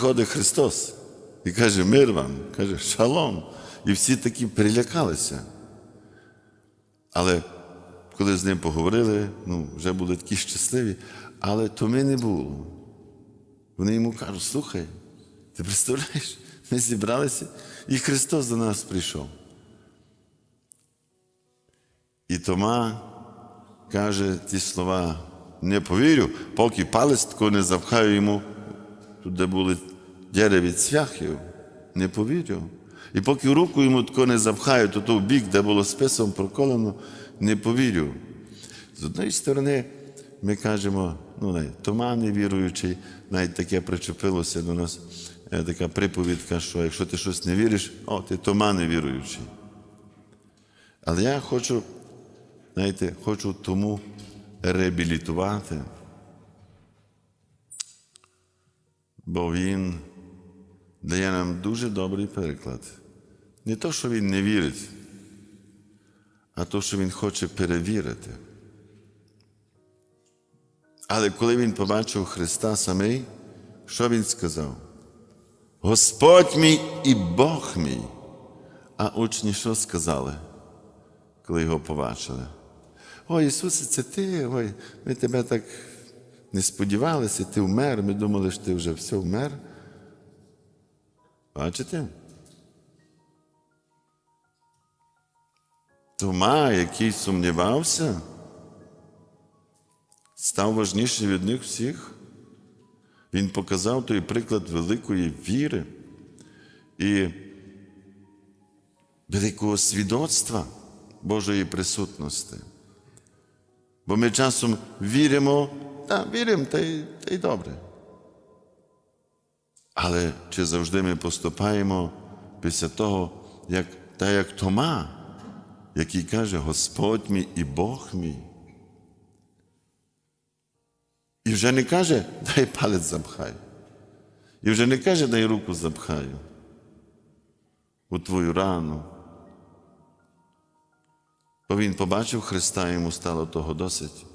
Приходить Христос і каже, мир вам, каже, шалом. І всі такі перелякалися. Але коли з ним поговорили, ну, вже були такі щасливі, але томи не було. Вони йому кажуть, слухай, ти представляєш, ми зібралися, і Христос до нас прийшов. І Тома каже ті слова, не повірю, поки палець тако не запхаю йому, тут де були дяри від цвяхів, не повірю. І поки руку йому тако не запхаю, то то в бік, де було списом проколено, не повірю. З однієї сторони, ми кажемо, ну, не, Тома невіруючий, навіть таке причепилося до нас, е, така приповідка, що якщо ти щось не віриш, о, ти Тома невіруючий. Але я хочу, знаєте, хочу тому реабілітувати, бо він дає нам дуже добрий переклад. Не то, що він не вірить, а то, що він хоче перевірити. Але коли він побачив Христа самий, що він сказав? Господь мій і Бог мій. А учні що сказали, коли його побачили? Ой, Ісусе, це ти, ой, ми тебе так не сподівалися, ти вмер, ми думали, що ти вже все вмер. Бачите? Тома, який сумнівався, став важніший від них всіх. Він показав той приклад великої віри і великого свідоцтва Божої присутності. Бо ми часом віримо, так, віримо, та й, та й добре. Але чи завжди ми поступаємо після того, як, та як Тома, який каже Господь мій і Бог мій? І вже не каже, дай палець запхай. І вже не каже, дай руку запхаю у твою рану. Бо він побачив Христа, йому стало того досить.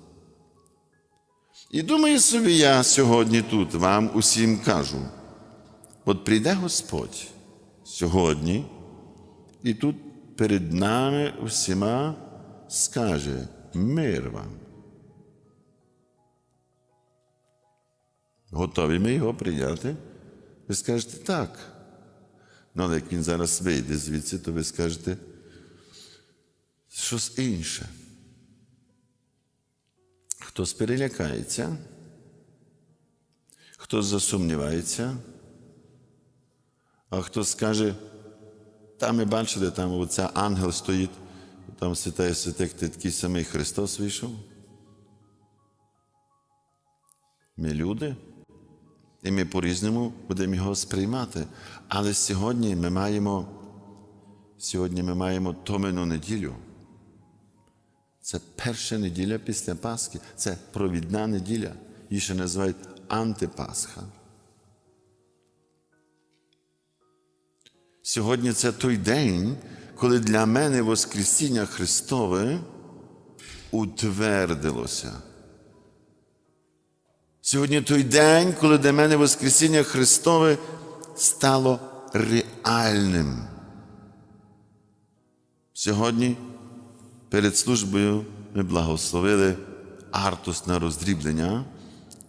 І думаю собі, я сьогодні тут вам усім кажу: от прийде Господь сьогодні, і тут перед нами усіма скаже мир вам. Готові ми його прийняти? Ви скажете так. Ну, але як він зараз вийде звідси, то ви скажете щось інше. Хтось перелякається, хтось засумнівається, а хтось скаже, там ми бачили, там оця ангел стоїть, там святає святих, ти такий самий Христос вийшов. Ми люди, і ми по-різному будемо його сприймати. Але сьогодні ми маємо, сьогодні ми маємо Томину неділю. Це перша неділя після Пасхи. Це провідна неділя. Її ще називають антипасха. Сьогодні це той день, коли для мене Воскресіння Христове утвердилося. Сьогодні той день, коли для мене Воскресіння Христове стало реальним. Сьогодні перед службою ми благословили артус на роздріблення,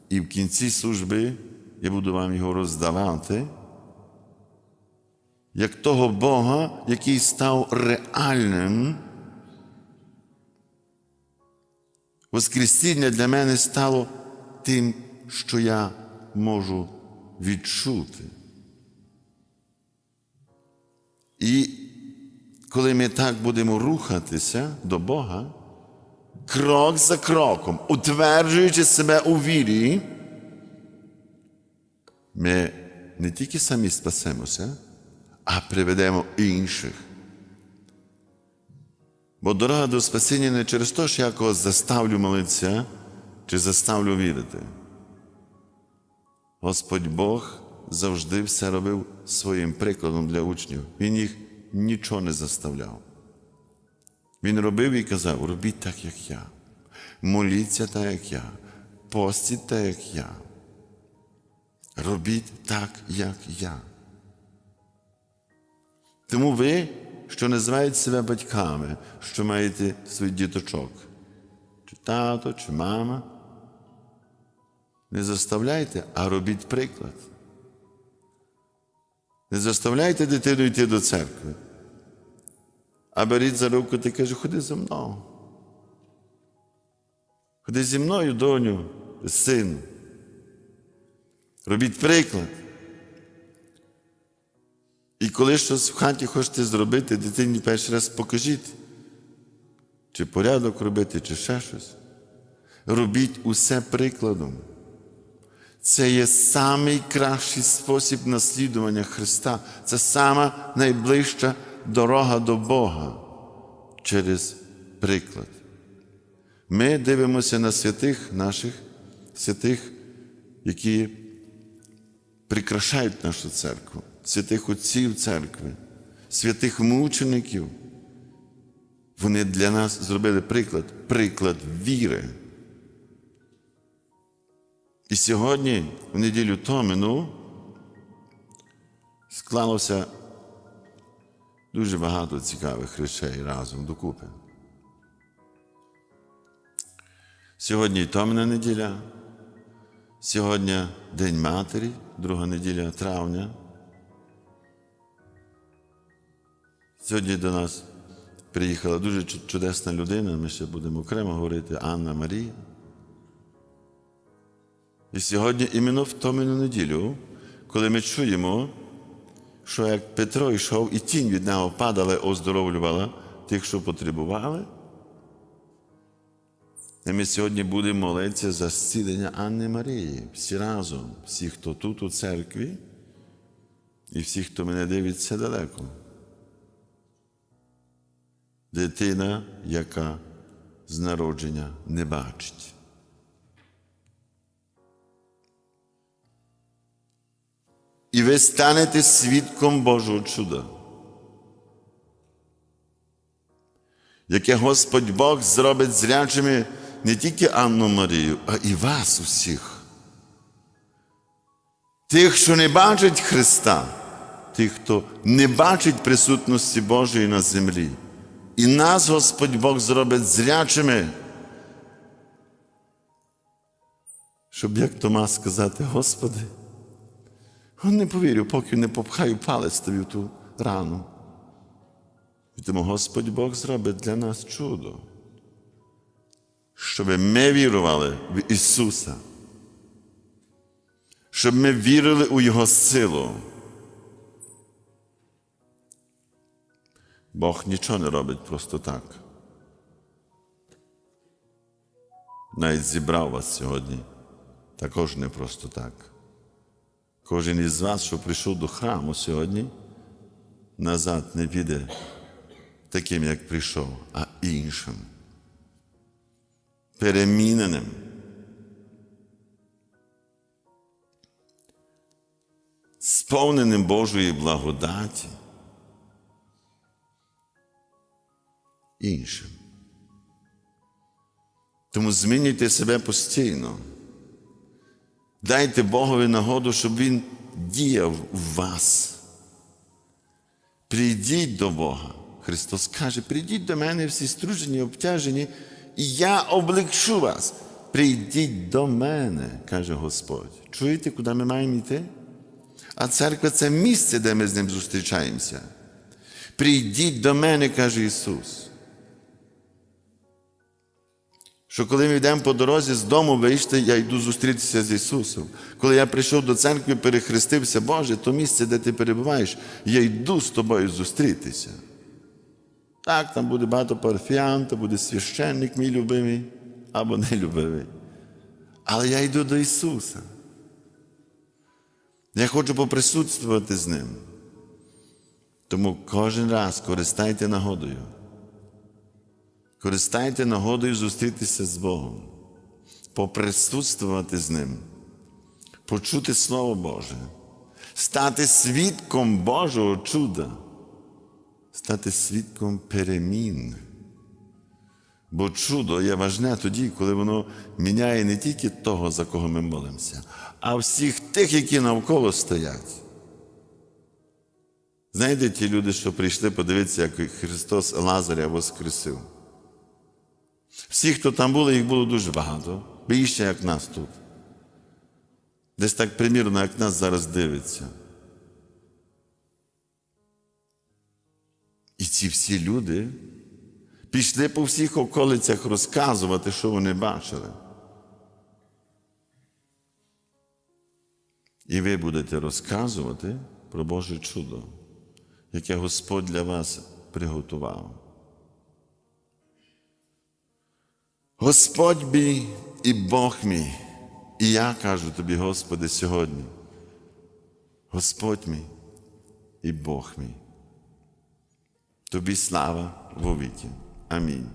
і в кінці служби я буду вам його роздавати, як того Бога, який став реальним. Воскресіння для мене стало тим, що я можу відчути. І коли ми так будемо рухатися до Бога, крок за кроком, утверджуючи себе у вірі, ми не тільки самі спасемося, а приведемо інших. Бо дорога до спасіння не через те, що я когось заставлю молитися чи заставлю вірити. Господь Бог завжди все робив своїм прикладом для учнів. Він їх нічого не заставляв. Він робив і казав: робіть так, як я, моліться так, як я, постіть так, як я. Робіть так, як я. Тому ви, що називаєте себе батьками, що маєте своїх діточок, чи тато, чи мама, не заставляйте, а робіть приклад. Не заставляйте дитину йти до церкви. А беріть за руку та каже, ходи за мною. Ходи зі мною, доню, сину. Робіть приклад. І коли щось в хаті хочете зробити, дитині перший раз покажіть, чи порядок робити, чи ще щось. Робіть усе прикладом. Це є найкращий спосіб наслідування Христа. Це сама найближча дорога до Бога через приклад. Ми дивимося на святих наших, святих, які прикрашають нашу церкву, святих отців церкви, святих мучеників. Вони для нас зробили приклад, приклад віри. І сьогодні, в неділю тому, склалося дуже багато цікавих речей разом докупи. Сьогодні і томна неділя, сьогодні День Матері, друга неділя травня. Сьогодні до нас приїхала дуже чудесна людина, ми ще будемо окремо говорити, Анна Марія. І сьогодні іменно в томину неділю, коли ми чуємо, що як Петро йшов, і тінь від нього падала, оздоровлювала тих, що потребували. І ми сьогодні будемо молитися за зцілення Анни Марії, всі разом, всі, хто тут у церкві, і всі, хто мене дивиться далеко. Дитина, яка з народження не бачить. І ви станете свідком Божого чуда, яке Господь Бог зробить зрячими не тільки Анну Марію, а і вас усіх. Тих, що не бачать Христа, тих, хто не бачить присутності Божої на землі. І нас Господь Бог зробить зрячими. Щоб як Тома сказати, Господи, не повірю, поки не попхаю палець тобі в ту рану. І тому Господь Бог зробить для нас чудо, щоб ми вірували в Ісуса, щоб ми вірили у Його силу. Бог нічого не робить просто так. Навіть зібрав вас сьогодні також не просто так. Кожен із вас, що прийшов до храму сьогодні, назад не піде таким, як прийшов, а іншим. Переміненим. Сповненим Божої благодаті. Іншим. Тому змінюйте себе постійно. Дайте Богові нагоду, щоб Він діяв в вас. Прийдіть до Бога. Христос каже, прийдіть до мене всі стружені, обтяжені, і я облегчу вас. Прийдіть до мене, каже Господь. Чуєте, куди ми маємо йти? А церква це місце, де ми з ним зустрічаємося. Прийдіть до мене, каже Ісус. Що коли ми йдемо по дорозі з дому вийшли, я йду зустрітися з Ісусом. Коли я прийшов до церкви, перехрестився, Боже, то місце, де ти перебуваєш, я йду з тобою зустрітися. Так, там буде багато парафіян, то буде священник мій любимий або нелюбимий. Але я йду до Ісуса. Я хочу поприсутствувати з Ним. Тому кожен раз користайте нагодою. Користайте нагодою зустрітися з Богом, поприсутствувати з Ним, почути Слово Боже, стати свідком Божого чуда, стати свідком перемін Бо чудо є важне тоді, коли воно міняє не тільки того, за кого ми молимося, а всіх тих, які навколо стоять. Знаєте, ті люди, що прийшли подивитися, як Христос Лазаря воскресив. Всі, хто там були, їх було дуже багато, більше, як нас тут. Десь так примірно, як нас зараз дивиться. Ці всі люди пішли по всіх околицях розказувати, що вони бачили. І ви будете розказувати про Боже чудо, яке Господь для вас приготував. Господь мій і Бог мій, і я кажу тобі, Господи, сьогодні. Господь мій і Бог мій. Тобі слава вовіки. Амінь.